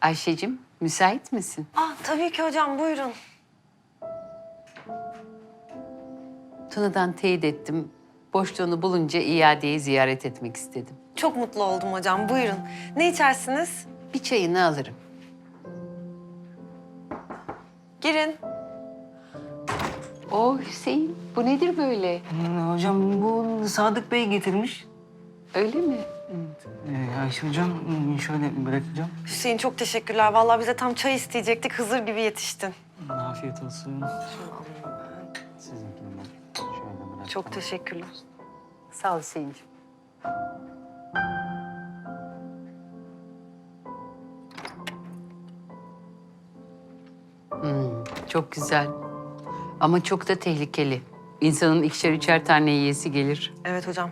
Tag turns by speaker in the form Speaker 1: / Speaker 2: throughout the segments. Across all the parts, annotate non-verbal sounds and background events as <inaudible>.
Speaker 1: Ayşe'cim müsait misin?
Speaker 2: Ah tabii ki hocam buyurun.
Speaker 1: Tuna'dan teyit ettim. Boşluğunu bulunca iadeyi ziyaret etmek istedim.
Speaker 2: Çok mutlu oldum hocam buyurun. Ne içersiniz?
Speaker 1: Bir çayını alırım.
Speaker 2: Girin.
Speaker 1: O Hüseyin, bu nedir böyle?
Speaker 3: Hocam bu Sadık Bey getirmiş.
Speaker 1: Öyle mi?
Speaker 3: Ee, Ayşe hocam hmm, şöyle bırakacağım.
Speaker 2: Hüseyin çok teşekkürler. Vallahi bize tam çay isteyecektik. Hızır gibi yetiştin.
Speaker 3: Afiyet olsun.
Speaker 2: Şunu alayım ben.
Speaker 3: Sizinkini ben şöyle bırakayım.
Speaker 2: Çok teşekkürler.
Speaker 1: Sağ ol Hüseyin'ciğim. Hmm, çok güzel. Ama çok da tehlikeli. İnsanın ikişer üçer tane yiyesi gelir.
Speaker 2: Evet hocam.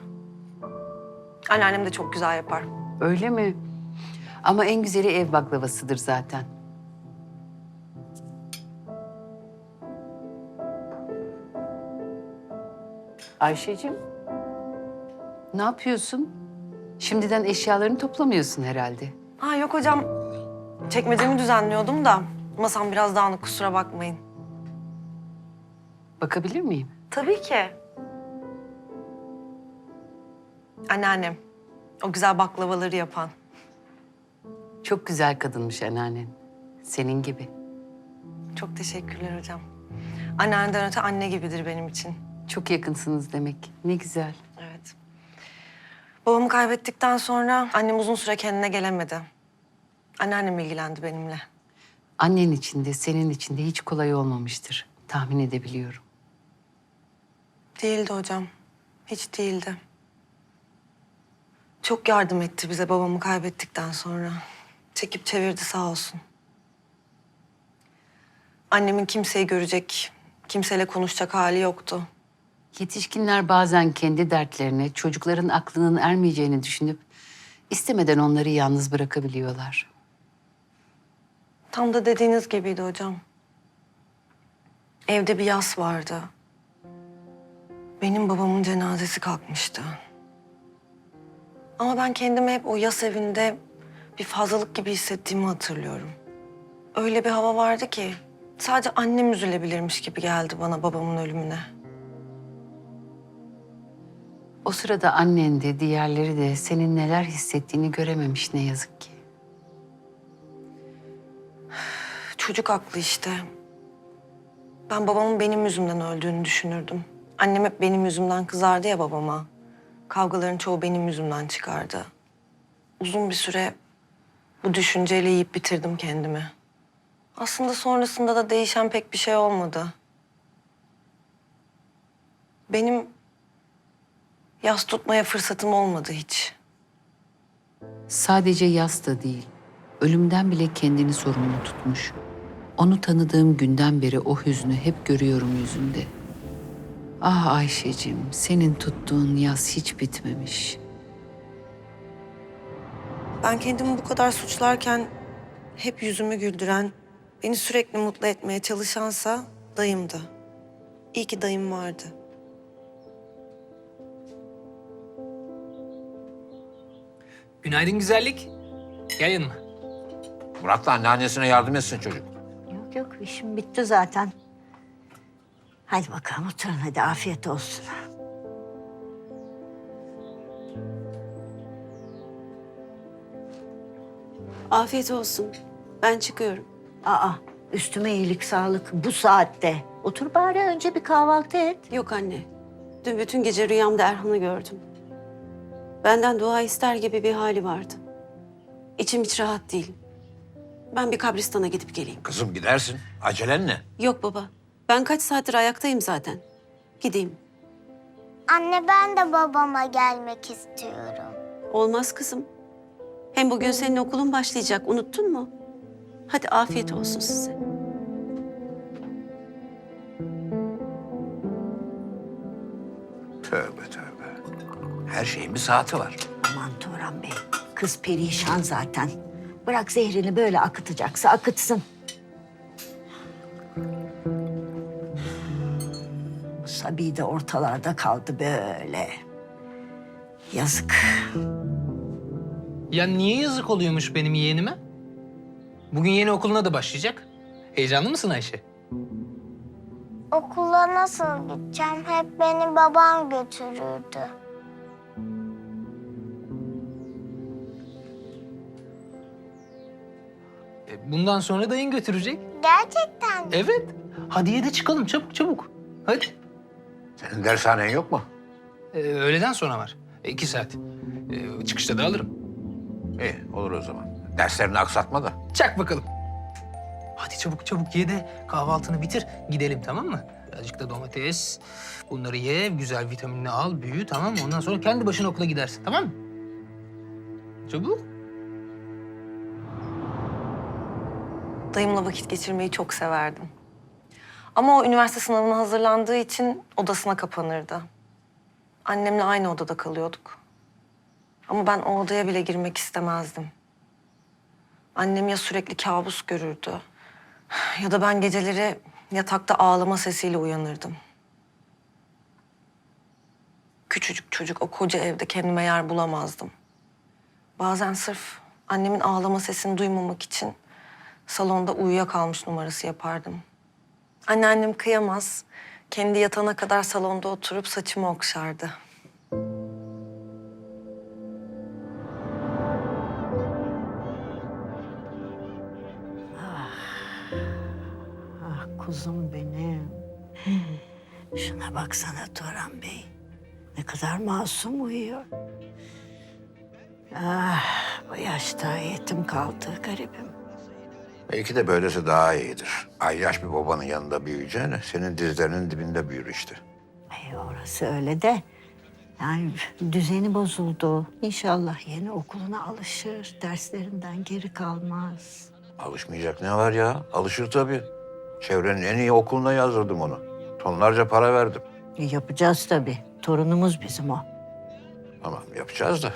Speaker 2: Anneannem de çok güzel yapar.
Speaker 1: Öyle mi? Ama en güzeli ev baklavasıdır zaten. Ayşe'cim, ne yapıyorsun? Şimdiden eşyalarını toplamıyorsun herhalde.
Speaker 2: Ha yok hocam. Çekmecemi düzenliyordum da masam biraz dağınık kusura bakmayın.
Speaker 1: Bakabilir miyim?
Speaker 2: Tabii ki. Anneannem. O güzel baklavaları yapan.
Speaker 1: Çok güzel kadınmış anneannen. Senin gibi.
Speaker 2: Çok teşekkürler hocam. Anneanneden öte anne gibidir benim için.
Speaker 1: Çok yakınsınız demek. Ne güzel.
Speaker 2: Evet. Babamı kaybettikten sonra annem uzun süre kendine gelemedi. Anneannem ilgilendi benimle.
Speaker 1: Annen için de senin için de hiç kolay olmamıştır. Tahmin edebiliyorum.
Speaker 2: Değildi hocam. Hiç değildi. Çok yardım etti bize babamı kaybettikten sonra. Çekip çevirdi sağ olsun. Annemin kimseyi görecek, kimseyle konuşacak hali yoktu.
Speaker 1: Yetişkinler bazen kendi dertlerine, çocukların aklının ermeyeceğini düşünüp istemeden onları yalnız bırakabiliyorlar.
Speaker 2: Tam da dediğiniz gibiydi hocam. Evde bir yas vardı. Benim babamın cenazesi kalkmıştı. Ama ben kendimi hep o yas evinde bir fazlalık gibi hissettiğimi hatırlıyorum. Öyle bir hava vardı ki sadece annem üzülebilirmiş gibi geldi bana babamın ölümüne.
Speaker 1: O sırada annen de diğerleri de senin neler hissettiğini görememiş ne yazık ki.
Speaker 2: Çocuk aklı işte. Ben babamın benim yüzümden öldüğünü düşünürdüm. Annem hep benim yüzümden kızardı ya babama. Kavgaların çoğu benim yüzümden çıkardı. Uzun bir süre bu düşünceyle yiyip bitirdim kendimi. Aslında sonrasında da değişen pek bir şey olmadı. Benim yas tutmaya fırsatım olmadı hiç.
Speaker 1: Sadece yas da değil, ölümden bile kendini sorumlu tutmuş. Onu tanıdığım günden beri o hüznü hep görüyorum yüzünde. Ah Ayşe'cim, senin tuttuğun yas hiç bitmemiş.
Speaker 2: Ben kendimi bu kadar suçlarken hep yüzümü güldüren, beni sürekli mutlu etmeye çalışansa dayımdı. İyi ki dayım vardı.
Speaker 4: Günaydın güzellik. Gel yanıma.
Speaker 5: Murat da anneannesine yardım etsin çocuk.
Speaker 6: Yok yok işim bitti zaten. Hadi bakalım oturun hadi afiyet olsun.
Speaker 7: Afiyet olsun. Ben çıkıyorum.
Speaker 6: Aa üstüme iyilik sağlık bu saatte. Otur bari önce bir kahvaltı et.
Speaker 7: Yok anne. Dün bütün gece rüyamda Erhan'ı gördüm. Benden dua ister gibi bir hali vardı. İçim hiç rahat değil. Ben bir kabristana gidip geleyim.
Speaker 5: Kızım gidersin. Acelen ne?
Speaker 7: Yok baba. Ben kaç saattir ayaktayım zaten. Gideyim.
Speaker 8: Anne ben de babama gelmek istiyorum.
Speaker 7: Olmaz kızım. Hem bugün senin okulun başlayacak. Unuttun mu? Hadi afiyet olsun size.
Speaker 5: Tövbe tövbe. Her şeyin bir saati var.
Speaker 6: Aman Turan Bey kız perişan zaten. Bırak zehrini böyle akıtacaksa akıtsın. Sabi de ortalarda kaldı böyle. Yazık.
Speaker 4: Ya niye yazık oluyormuş benim yeğenime? Bugün yeni okuluna da başlayacak. Heyecanlı mısın Ayşe?
Speaker 8: Okula nasıl gideceğim? Hep beni babam götürürdü.
Speaker 4: E, Bundan sonra dayın götürecek.
Speaker 8: Gerçekten mi?
Speaker 4: Evet. Hadi ye de çıkalım çabuk çabuk. Hadi.
Speaker 5: Senin dershanen yok mu?
Speaker 4: Ee, öğleden sonra var. E, iki saat. Ee, çıkışta da alırım.
Speaker 5: İyi olur o zaman. Derslerini aksatma da.
Speaker 4: Çak bakalım. Hadi çabuk çabuk ye de kahvaltını bitir. Gidelim tamam mı? Birazcık da domates. Bunları ye, güzel vitaminini al, büyü tamam mı? Ondan sonra kendi başına okula gidersin tamam mı? Çabuk.
Speaker 2: Dayımla vakit geçirmeyi çok severdim. Ama o üniversite sınavına hazırlandığı için odasına kapanırdı. Annemle aynı odada kalıyorduk. Ama ben o odaya bile girmek istemezdim. Annem ya sürekli kabus görürdü ya da ben geceleri yatakta ağlama sesiyle uyanırdım. Küçücük çocuk o koca evde kendime yer bulamazdım. Bazen sırf annemin ağlama sesini duymamak için salonda uyuyakalmış numarası yapardım. Anneannem kıyamaz. Kendi yatana kadar salonda oturup saçımı okşardı.
Speaker 6: Ah kuzum benim. Şuna baksana Turan Bey. Ne kadar masum uyuyor. Ah bu yaşta yetim kaldı garibim.
Speaker 5: Belki de böylesi daha iyidir. Ayyaş bir babanın yanında büyüyeceğine senin dizlerinin dibinde büyür işte.
Speaker 6: Ay orası öyle de. Yani düzeni bozuldu. İnşallah yeni okuluna alışır. Derslerinden geri kalmaz.
Speaker 5: Alışmayacak ne var ya? Alışır tabii. Çevrenin en iyi okuluna yazdırdım onu. Tonlarca para verdim.
Speaker 6: E, yapacağız tabii. Torunumuz bizim o.
Speaker 5: Tamam yapacağız da.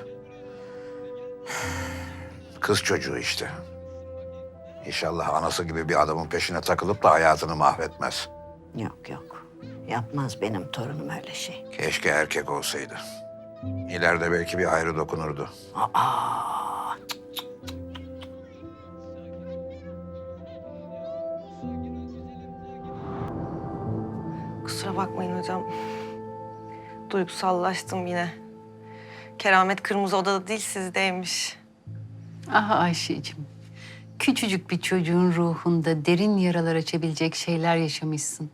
Speaker 5: Kız çocuğu işte. İnşallah anası gibi bir adamın peşine takılıp da hayatını mahvetmez.
Speaker 6: Yok yok. Yapmaz benim torunum öyle şey.
Speaker 5: Keşke erkek olsaydı. İleride belki bir ayrı dokunurdu.
Speaker 6: Aa,
Speaker 2: Kusura bakmayın hocam. Duygusallaştım yine. Keramet kırmızı odada değil sizdeymiş.
Speaker 1: Ah Ayşe'cim. Küçücük bir çocuğun ruhunda derin yaralar açabilecek şeyler yaşamışsın.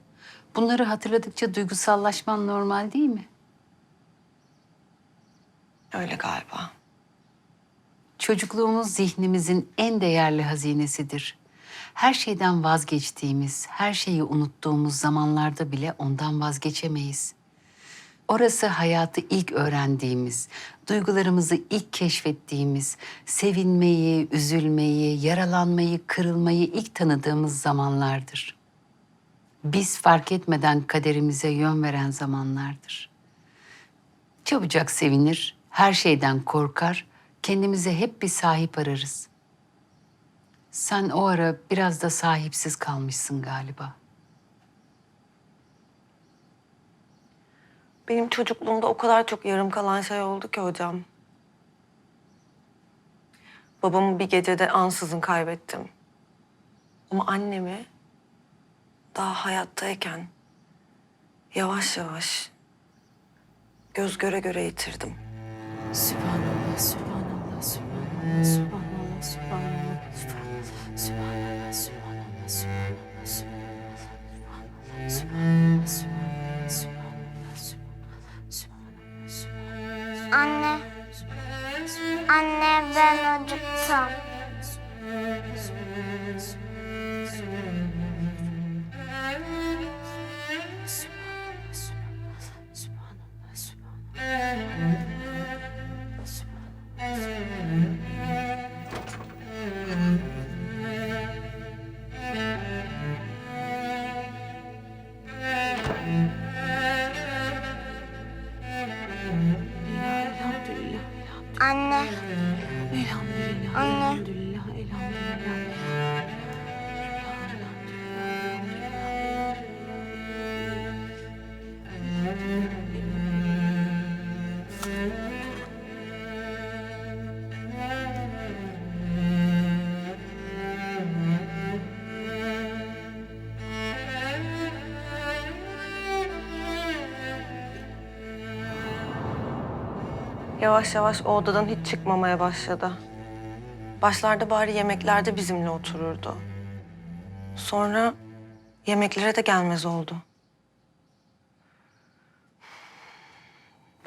Speaker 1: Bunları hatırladıkça duygusallaşman normal değil mi?
Speaker 2: Öyle galiba.
Speaker 1: Çocukluğumuz zihnimizin en değerli hazinesidir. Her şeyden vazgeçtiğimiz, her şeyi unuttuğumuz zamanlarda bile ondan vazgeçemeyiz. Orası hayatı ilk öğrendiğimiz, duygularımızı ilk keşfettiğimiz, sevinmeyi, üzülmeyi, yaralanmayı, kırılmayı ilk tanıdığımız zamanlardır. Biz fark etmeden kaderimize yön veren zamanlardır. Çabucak sevinir, her şeyden korkar, kendimize hep bir sahip ararız. Sen o ara biraz da sahipsiz kalmışsın galiba.
Speaker 2: Benim çocukluğumda o kadar çok yarım kalan şey oldu ki hocam. Babamı bir gecede ansızın kaybettim. Ama annemi daha hayattayken yavaş yavaş göz göre göre yitirdim.
Speaker 7: Sübhanallah, Sübhanallah, Sübhanallah, Sübhanallah, Sübhanallah, Sübhanallah, Sübhanallah, Sübhanallah, Sübhanallah, Sübhanallah, Sübhanallah, Sübhanallah, Sübhanallah,
Speaker 8: Anne ben acıktım.
Speaker 2: Yavaş yavaş o odadan hiç çıkmamaya başladı. Başlarda bari yemeklerde bizimle otururdu. Sonra yemeklere de gelmez oldu.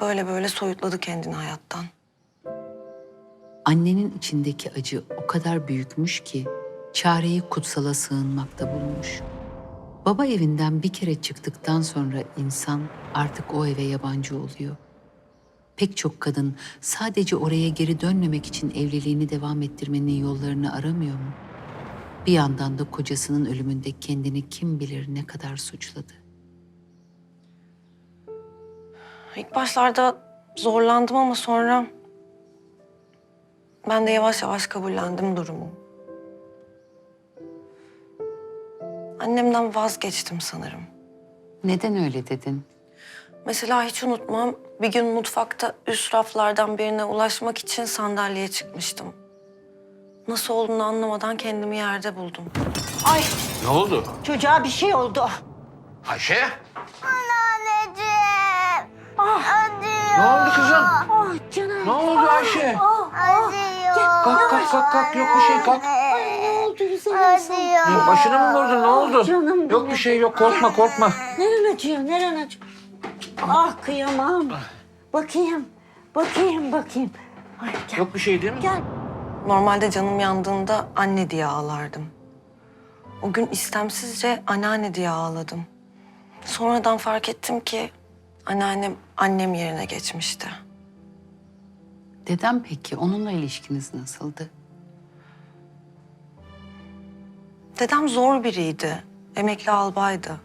Speaker 2: Böyle böyle soyutladı kendini hayattan.
Speaker 1: Annenin içindeki acı o kadar büyükmüş ki çareyi kutsala sığınmakta bulmuş. Baba evinden bir kere çıktıktan sonra insan artık o eve yabancı oluyor. Pek çok kadın sadece oraya geri dönmemek için evliliğini devam ettirmenin yollarını aramıyor mu? Bir yandan da kocasının ölümünde kendini kim bilir ne kadar suçladı.
Speaker 2: İlk başlarda zorlandım ama sonra ben de yavaş yavaş kabullendim durumu. Annemden vazgeçtim sanırım.
Speaker 1: Neden öyle dedin?
Speaker 2: Mesela hiç unutmam bir gün mutfakta üst raflardan birine ulaşmak için sandalyeye çıkmıştım. Nasıl olduğunu anlamadan kendimi yerde buldum.
Speaker 6: Ay
Speaker 5: Ne oldu?
Speaker 6: çocuğa bir şey oldu.
Speaker 5: Ayşe?
Speaker 8: Anneciğim. Acıyor.
Speaker 5: Ne oldu kızım?
Speaker 6: Ah canım.
Speaker 5: Ne oldu Ayşe?
Speaker 8: Acıyor.
Speaker 5: Kalk kalk kalk kalk yok bir şey kalk.
Speaker 6: Ne oldu güzelim sana?
Speaker 8: Acıyor.
Speaker 5: Başını mı vurdun ne oldu?
Speaker 6: Canım
Speaker 5: Yok bir şey yok korkma korkma.
Speaker 6: Neren acıyor, neren acıyor? Ah kıyamam. Bakayım, bakayım, bakayım. Ay gel,
Speaker 5: Yok bir şey değil mi?
Speaker 6: gel.
Speaker 2: Normalde canım yandığında anne diye ağlardım. O gün istemsizce anneanne diye ağladım. Sonradan fark ettim ki anneannem annem yerine geçmişti.
Speaker 1: Dedem peki onunla ilişkiniz nasıldı?
Speaker 2: Dedem zor biriydi. Emekli albaydı.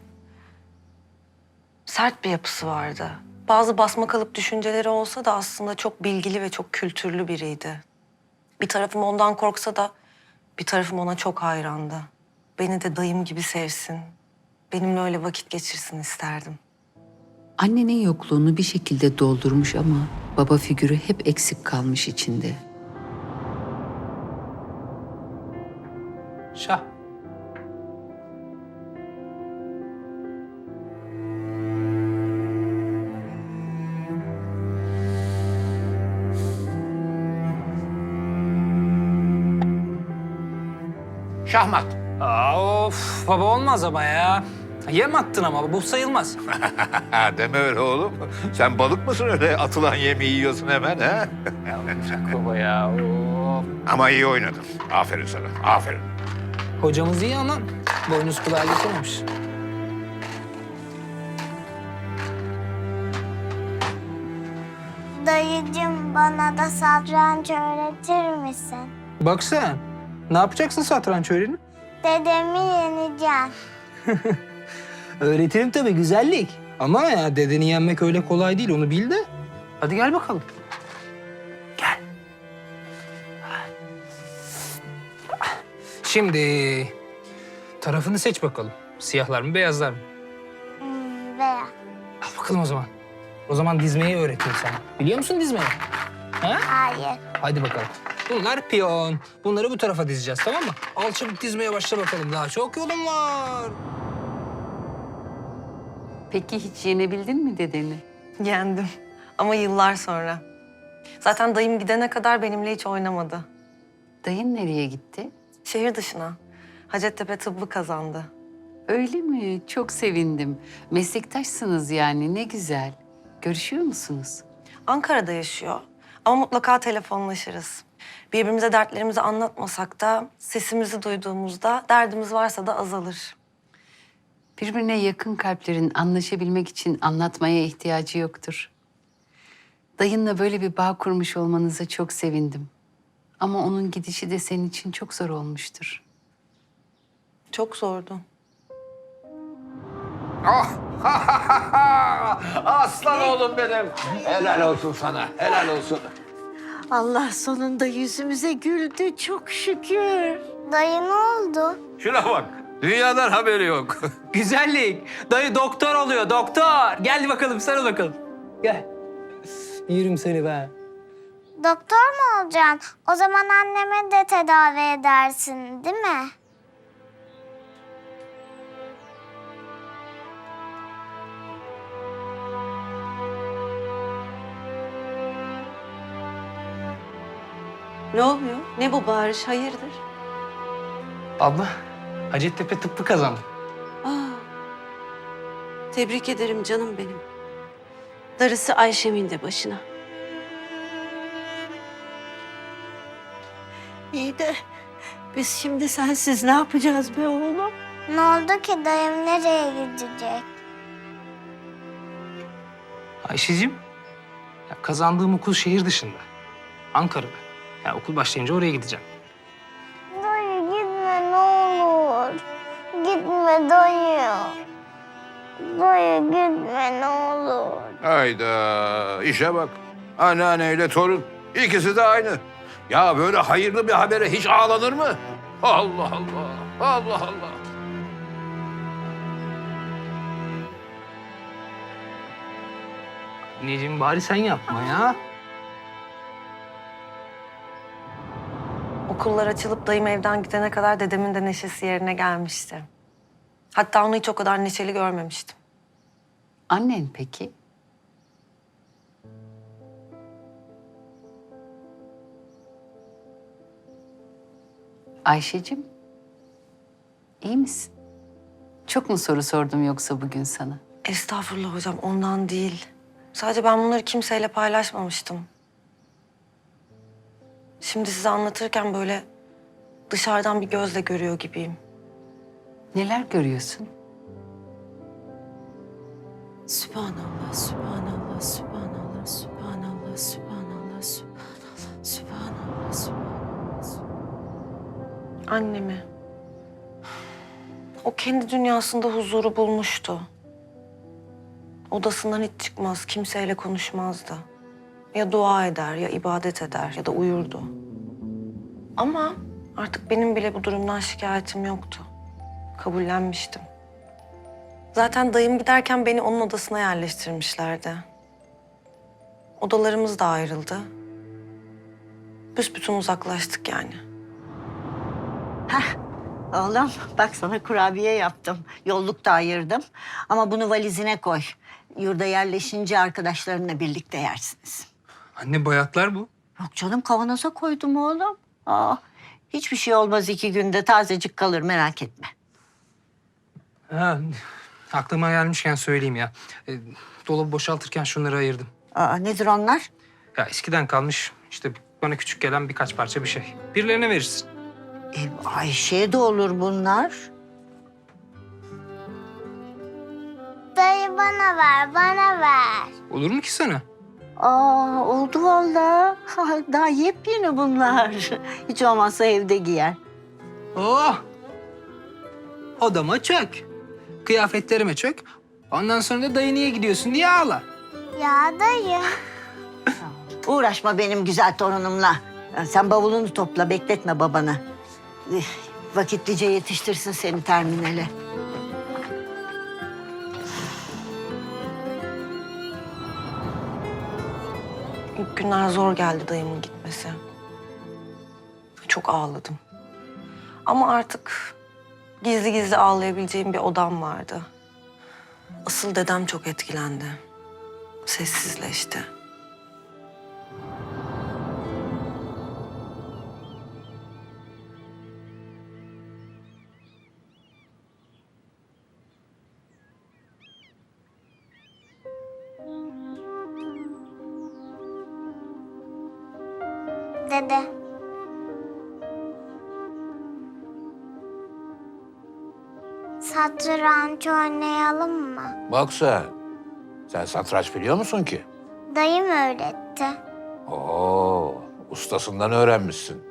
Speaker 2: Sert bir yapısı vardı. Bazı basma kalıp düşünceleri olsa da aslında çok bilgili ve çok kültürlü biriydi. Bir tarafım ondan korksa da bir tarafım ona çok hayrandı. Beni de dayım gibi sevsin. Benimle öyle vakit geçirsin isterdim.
Speaker 1: Annenin yokluğunu bir şekilde doldurmuş ama baba figürü hep eksik kalmış içinde.
Speaker 4: Şah.
Speaker 5: Şahmat.
Speaker 4: Aa, of baba olmaz ama ya. Yem attın ama bu sayılmaz. <laughs>
Speaker 5: Deme öyle oğlum. Sen balık mısın öyle atılan yemi yiyorsun hemen ha?
Speaker 4: baba ya. Of.
Speaker 5: Ama iyi oynadın. Aferin sana. Aferin.
Speaker 4: Hocamız iyi ama boynuz kulağa getirmemiş.
Speaker 8: Dayıcım bana da satranç öğretir misin?
Speaker 4: Bak sen. Ne yapacaksın satranç öğrenip?
Speaker 8: Dedemi yeneceğim. <laughs>
Speaker 4: Öğretirim tabii güzellik. Ama ya dedeni yenmek öyle kolay değil onu bil de. Hadi gel bakalım. Gel. Şimdi tarafını seç bakalım. Siyahlar mı beyazlar mı?
Speaker 8: Hmm, beyaz.
Speaker 4: Al bakalım o zaman. O zaman dizmeyi öğreteyim sana. Biliyor musun dizmeyi? Ha?
Speaker 8: Hayır.
Speaker 4: Hadi bakalım. Bunlar piyon. Bunları bu tarafa dizeceğiz tamam mı? Al çabuk dizmeye başla bakalım. Daha çok yolun var.
Speaker 1: Peki hiç yenebildin mi dedeni?
Speaker 2: Yendim. Ama yıllar sonra. Zaten dayım gidene kadar benimle hiç oynamadı.
Speaker 1: Dayın nereye gitti?
Speaker 2: Şehir dışına. Hacettepe tıbbı kazandı.
Speaker 1: Öyle mi? Çok sevindim. Meslektaşsınız yani ne güzel. Görüşüyor musunuz?
Speaker 2: Ankara'da yaşıyor. Ama mutlaka telefonlaşırız. Birbirimize dertlerimizi anlatmasak da sesimizi duyduğumuzda derdimiz varsa da azalır.
Speaker 1: Birbirine yakın kalplerin anlaşabilmek için anlatmaya ihtiyacı yoktur. Dayınla böyle bir bağ kurmuş olmanıza çok sevindim. Ama onun gidişi de senin için çok zor olmuştur.
Speaker 2: Çok zordu.
Speaker 5: Ah! <laughs> Aslan oğlum benim. Helal olsun sana. Helal olsun.
Speaker 6: Allah sonunda yüzümüze güldü çok şükür.
Speaker 8: Dayı ne oldu?
Speaker 5: Şuna bak. Dünyadan haberi yok. <laughs>
Speaker 4: Güzellik. Dayı doktor oluyor doktor. Gel bakalım sarıl bakalım. Gel. Yerim seni be.
Speaker 8: Doktor mu olacaksın? O zaman anneme de tedavi edersin değil mi?
Speaker 7: Ne oluyor? Ne bu bağırış? Hayırdır?
Speaker 4: Abla, Hacettepe tıbbı kazandı.
Speaker 7: Aa, tebrik ederim canım benim. Darısı Ayşem'in de başına.
Speaker 6: İyi de biz şimdi sensiz ne yapacağız be oğlum?
Speaker 8: Ne oldu ki dayım nereye gidecek?
Speaker 4: Ayşe'cim, ya kazandığım okul şehir dışında. Ankara'da. Ya okul başlayınca oraya gideceğim.
Speaker 8: Dayı gitme ne olur. Gitme dayı. Dayı gitme ne olur.
Speaker 5: Hayda işe bak. Anneanneyle torun. İkisi de aynı. Ya böyle hayırlı bir habere hiç ağlanır mı? Allah Allah. Allah Allah.
Speaker 4: Anneciğim bari sen yapma ya.
Speaker 2: Okullar açılıp dayım evden gidene kadar dedemin de neşesi yerine gelmişti. Hatta onu hiç o kadar neşeli görmemiştim.
Speaker 1: Annen peki? Ayşe'cim, iyi misin? Çok mu soru sordum yoksa bugün sana?
Speaker 2: Estağfurullah hocam ondan değil. Sadece ben bunları kimseyle paylaşmamıştım. Şimdi size anlatırken böyle dışarıdan bir gözle görüyor gibiyim.
Speaker 1: Neler görüyorsun?
Speaker 7: Sübhanallah, Sübhanallah, Sübhanallah, Sübhanallah, Sübhanallah, Sübhanallah, Sübhanallah, Sübhanallah.
Speaker 2: Annemi. O kendi dünyasında huzuru bulmuştu. Odasından hiç çıkmaz, kimseyle konuşmazdı. Ya dua eder, ya ibadet eder, ya da uyurdu. Ama artık benim bile bu durumdan şikayetim yoktu. Kabullenmiştim. Zaten dayım giderken beni onun odasına yerleştirmişlerdi. Odalarımız da ayrıldı. Büsbütün uzaklaştık yani.
Speaker 6: Oğlum bak sana kurabiye yaptım. Yolluk da ayırdım. Ama bunu valizine koy. Yurda yerleşince arkadaşlarınla birlikte yersiniz.
Speaker 4: Anne bayatlar bu.
Speaker 6: Yok canım kavanoza koydum oğlum. Aa, hiçbir şey olmaz iki günde tazecik kalır merak etme.
Speaker 4: Ha, aklıma gelmişken söyleyeyim ya. E, dolabı boşaltırken şunları ayırdım.
Speaker 6: Aa, nedir onlar?
Speaker 4: Ya eskiden kalmış işte bana küçük gelen birkaç parça bir şey. Birilerine verirsin.
Speaker 6: E, Ayşe'ye de olur bunlar.
Speaker 8: Dayı bana ver, bana ver.
Speaker 4: Olur mu ki sana?
Speaker 6: Aa, oldu vallahi. Ha, Daha yepyeni bunlar. <laughs> Hiç olmazsa evde giyer.
Speaker 4: Oh! Odama çök. Kıyafetlerime çök. Ondan sonra da dayı niye gidiyorsun diye ağla.
Speaker 8: Ya dayı. <laughs>
Speaker 6: Uğraşma benim güzel torunumla. Sen bavulunu topla, bekletme babanı. Eh, Vakitlice yetiştirsin seni terminale.
Speaker 2: İlk günler zor geldi dayımın gitmesi. Çok ağladım. Ama artık gizli gizli ağlayabileceğim bir odam vardı. Asıl dedem çok etkilendi. Sessizleşti.
Speaker 8: Satranç oynayalım mı?
Speaker 5: Bak sen. Sen satranç biliyor musun ki?
Speaker 8: Dayım öğretti.
Speaker 5: Oo, ustasından öğrenmişsin.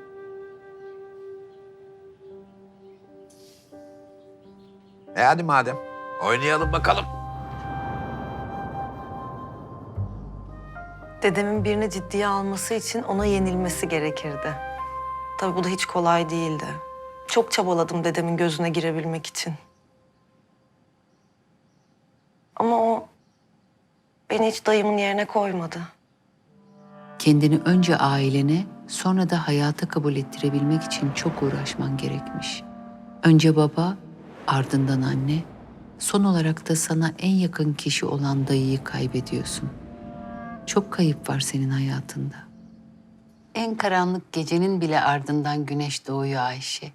Speaker 5: E hadi madem. Oynayalım bakalım.
Speaker 2: Dedemin birini ciddiye alması için ona yenilmesi gerekirdi. Tabii bu da hiç kolay değildi. Çok çabaladım dedemin gözüne girebilmek için. Ama o hiç dayımın yerine koymadı.
Speaker 1: Kendini önce ailene, sonra da hayata kabul ettirebilmek için çok uğraşman gerekmiş. Önce baba, ardından anne, son olarak da sana en yakın kişi olan dayıyı kaybediyorsun. Çok kayıp var senin hayatında. En karanlık gecenin bile ardından güneş doğuyor Ayşe.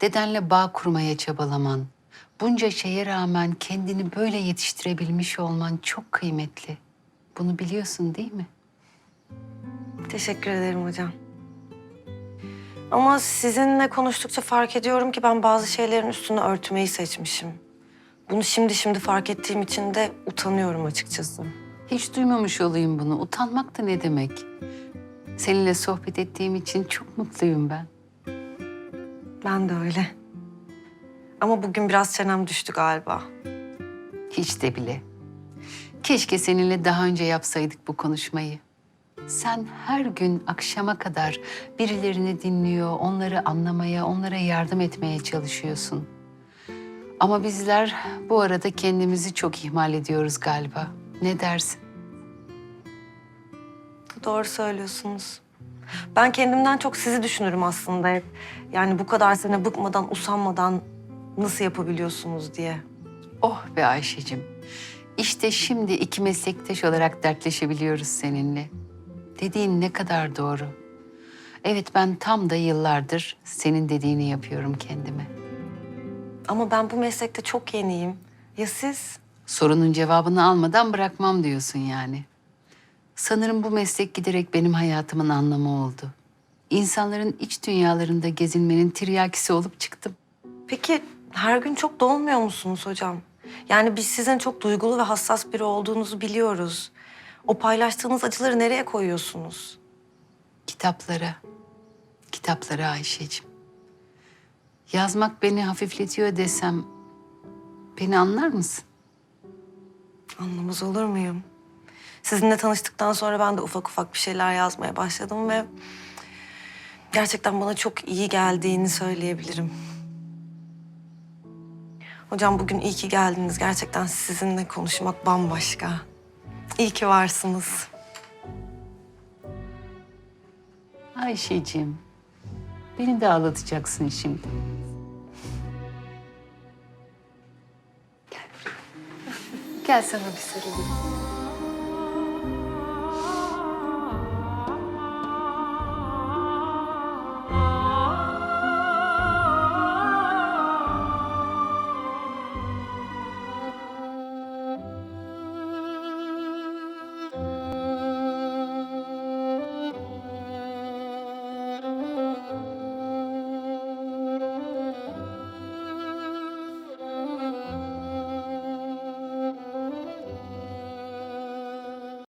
Speaker 1: Dedenle bağ kurmaya çabalaman, bunca şeye rağmen kendini böyle yetiştirebilmiş olman çok kıymetli. Bunu biliyorsun değil mi?
Speaker 2: Teşekkür ederim hocam. Ama sizinle konuştukça fark ediyorum ki ben bazı şeylerin üstünü örtmeyi seçmişim. Bunu şimdi şimdi fark ettiğim için de utanıyorum açıkçası.
Speaker 1: Hiç duymamış olayım bunu. Utanmak da ne demek? Seninle sohbet ettiğim için çok mutluyum ben.
Speaker 2: Ben de öyle. Ama bugün biraz çenem düştü galiba.
Speaker 1: Hiç de bile. Keşke seninle daha önce yapsaydık bu konuşmayı. Sen her gün akşama kadar birilerini dinliyor, onları anlamaya, onlara yardım etmeye çalışıyorsun. Ama bizler bu arada kendimizi çok ihmal ediyoruz galiba. Ne dersin?
Speaker 2: Doğru söylüyorsunuz. Ben kendimden çok sizi düşünürüm aslında hep. Yani bu kadar sene bıkmadan, usanmadan nasıl yapabiliyorsunuz diye.
Speaker 1: Oh be Ayşe'cim. İşte şimdi iki meslektaş olarak dertleşebiliyoruz seninle. Dediğin ne kadar doğru. Evet ben tam da yıllardır senin dediğini yapıyorum kendime.
Speaker 2: Ama ben bu meslekte çok yeniyim. Ya siz?
Speaker 1: Sorunun cevabını almadan bırakmam diyorsun yani. Sanırım bu meslek giderek benim hayatımın anlamı oldu. İnsanların iç dünyalarında gezinmenin tiryakisi olup çıktım.
Speaker 2: Peki her gün çok dolmuyor musunuz hocam? Yani biz sizin çok duygulu ve hassas biri olduğunuzu biliyoruz. O paylaştığınız acıları nereye koyuyorsunuz?
Speaker 1: Kitaplara, kitaplara Ayşe'cim. Yazmak beni hafifletiyor desem beni anlar mısın?
Speaker 2: Anlamaz olur muyum? Sizinle tanıştıktan sonra ben de ufak ufak bir şeyler yazmaya başladım ve gerçekten bana çok iyi geldiğini söyleyebilirim. Hocam bugün iyi ki geldiniz. Gerçekten sizinle konuşmak bambaşka. İyi ki varsınız.
Speaker 1: Ayşe'cim, beni de ağlatacaksın şimdi. Gel sana bir sarılayım.